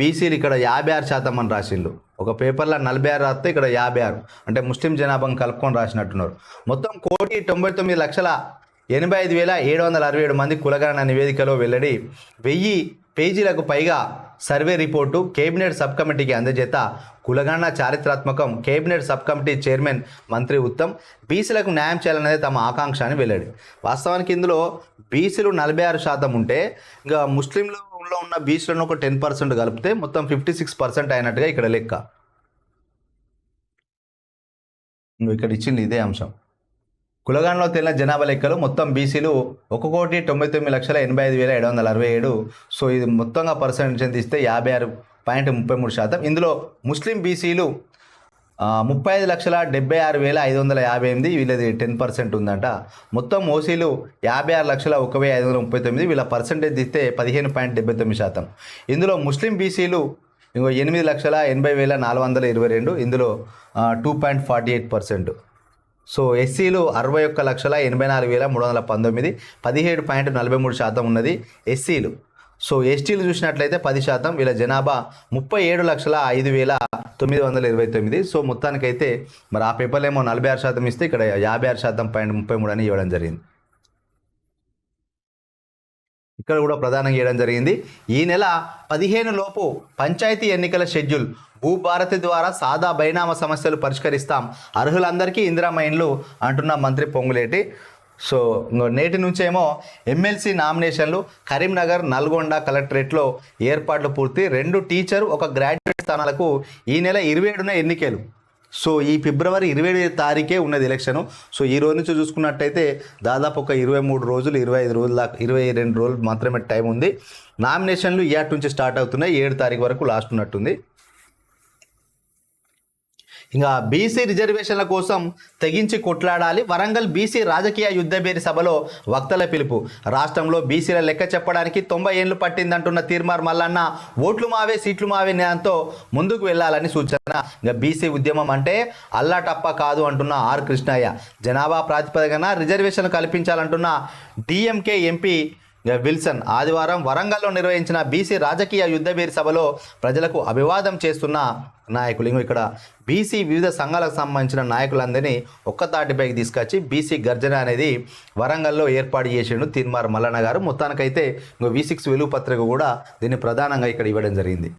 బీసీలు ఇక్కడ యాభై ఆరు శాతం అని రాసిండు ఒక పేపర్లో నలభై ఆరు రాస్తే ఇక్కడ యాభై ఆరు. అంటే ముస్లిం జనాభాను కలుపుకొని రాసినట్టున్నారు. మొత్తం కోటి తొంభై తొమ్మిది లక్షల ఎనభై ఐదు వేల ఏడు వందల అరవై ఏడు మంది కులగణన నివేదికలో వెల్లడి వెయ్యి పేజీలకు పైగా సర్వే రిపోర్టు కేబినెట్ సబ్ కమిటీకి అందజేత కులగణన చారిత్రాత్మకం కేబినెట్ సబ్ కమిటీ చైర్మన్ మంత్రి ఉత్తమ్ బీసీలకు న్యాయం చేయాలనేది తమ ఆకాంక్ష అని వెల్లడి. వాస్తవానికి ఇందులో బీసీలు నలభై ఆరు శాతం ఉంటే ఇంకా ముస్లింలలో ఉన్న బీచ్లను ఒక టెన్ పర్సెంట్ కలిపితే మొత్తం ఫిఫ్టీ సిక్స్ పర్సెంట్ అయినట్టుగా ఇక్కడ లెక్క. నువ్వు ఇక్కడ ఇచ్చింది ఇదే అంశం. కులగాన్లో తేలిన జనాభా లెక్కలు మొత్తం బీసీలు ఒక కోటి తొంభై తొమ్మిది లక్షల ఎనభై ఐదు వేల ఏడు వందల అరవై ఏడు. సో ఇది మొత్తంగా పర్సెంటేజ్ తీస్తే యాభై ఆరు పాయింట్ ముప్పై మూడు శాతం. ఇందులో ముస్లిం బీసీలు ముప్పై ఐదు లక్షల డెబ్బై ఆరు వేల ఐదు వందల యాభై ఎనిమిది వీళ్ళది టెన్ పర్సెంట్ ఉందంట. మొత్తం ఓసీలు యాభై ఆరు లక్షల ఒక వెయ్యి ఐదు వందల ముప్పై తొమ్మిది వీళ్ళ పర్సెంటేజ్ ఇస్తే పదిహేను పాయింట్ డెబ్బై తొమ్మిది శాతం. ఇందులో ముస్లిం బీసీలు ఇంకో ఎనిమిది లక్షల ఎనభై వేల నాలుగు వందల ఇరవై రెండు ఇందులో two point forty eight percent. So ఎస్సీలు అరవై ఒక్క లక్షల ఎనభై నాలుగు వేల మూడు వందల పంతొమ్మిది పదిహేడు పాయింట్ నలభై మూడు శాతం ఉన్నది ఎస్సీలు. సో ఎస్టీలు చూసినట్లయితే పది శాతం వీళ్ళ జనాభా ముప్పై ఏడు లక్షల ఐదు వేల తొమ్మిది వందల ఇరవై తొమ్మిది. సో మొత్తానికైతే మరి ఆ పేపర్లు ఏమో నలభై ఆరు శాతం ఇస్తే ఇక్కడ యాభై ఆరు శాతం పాయింట్ ముప్పై మూడు అని ఇవ్వడం జరిగింది. ఇక్కడ కూడా ప్రధానంగా చేయడం జరిగింది. ఈ నెల పదిహేను లోపు పంచాయతీ ఎన్నికల షెడ్యూల్ భూభారతి ద్వారా సాదా బైనామ సమస్యలు పరిష్కరిస్తాం. అర్హులందరికీ ఇందిరా ఇండ్లు అంటున్న మంత్రి పొంగులేటి. సో నేటి నుంచేమో ఎమ్మెల్సీ నామినేషన్లు కరీంనగర్ నల్గొండ కలెక్టరేట్లో ఏర్పాట్లు పూర్తి. రెండు టీచర్ ఒక గ్రాడ్యుయేట్ స్థానాలకు ఈ నెల ఇరవై ఏడున ఎన్నికలు. సో ఈ ఫిబ్రవరి ఇరవై ఏడు తారీఖే ఉన్నది ఎలక్షన్. సో ఈ రోజు నుంచి చూసుకున్నట్టయితే దాదాపు ఒక ఇరవై మూడు రోజులు ఇరవై ఐదు రోజుల ఇరవై రెండు రోజులు మాత్రమే టైం ఉంది. నామినేషన్లు ఏటి నుంచి స్టార్ట్ అవుతున్నాయి. ఏడు తారీఖు వరకు లాస్ట్ ఉన్నట్టుంది. ఇంకా బీసీ రిజర్వేషన్ల కోసం తెగించి కొట్లాడాలి. వరంగల్ బీసీ రాజకీయ యుద్ధబేరి సభలో వక్తల పిలుపు. రాష్ట్రంలో బీసీల లెక్క చెప్పడానికి తొంభై ఏళ్ళు పట్టిందంటున్న తీర్మార్ మల్లన్న ఓట్లు మావే సీట్లు మావే నేనంతో ముందుకు వెళ్ళాలని సూచన. ఇంకా బీసీ ఉద్యమం అంటే అల్లాటప్ప కాదు అంటున్న ఆర్ కృష్ణయ్య. జనాభా ప్రాతిపదికన రిజర్వేషన్లు కల్పించాలంటున్న డిఎంకే ఎంపీ విల్సన్ ఆదివారం వరంగల్లో నిర్వహించిన బీసీ రాజకీయ యుద్ధవీరి సభలో ప్రజలకు అభివాదం చేస్తున్న నాయకులు. ఇంకో ఇక్కడ బీసీ వివిధ సంఘాలకు సంబంధించిన నాయకులందరినీ ఒక్క తాటిపైకి తీసుకొచ్చి బీసీ గర్జన అనేది వరంగల్లో ఏర్పాటు చేసిండు తీన్మార్ మల్లన్న గారు. మొత్తానికైతే ఇంకో వి సిక్స్ వెలుగు పత్రిక కూడా దీన్ని ప్రధానంగా ఇక్కడ ఇవ్వడం జరిగింది.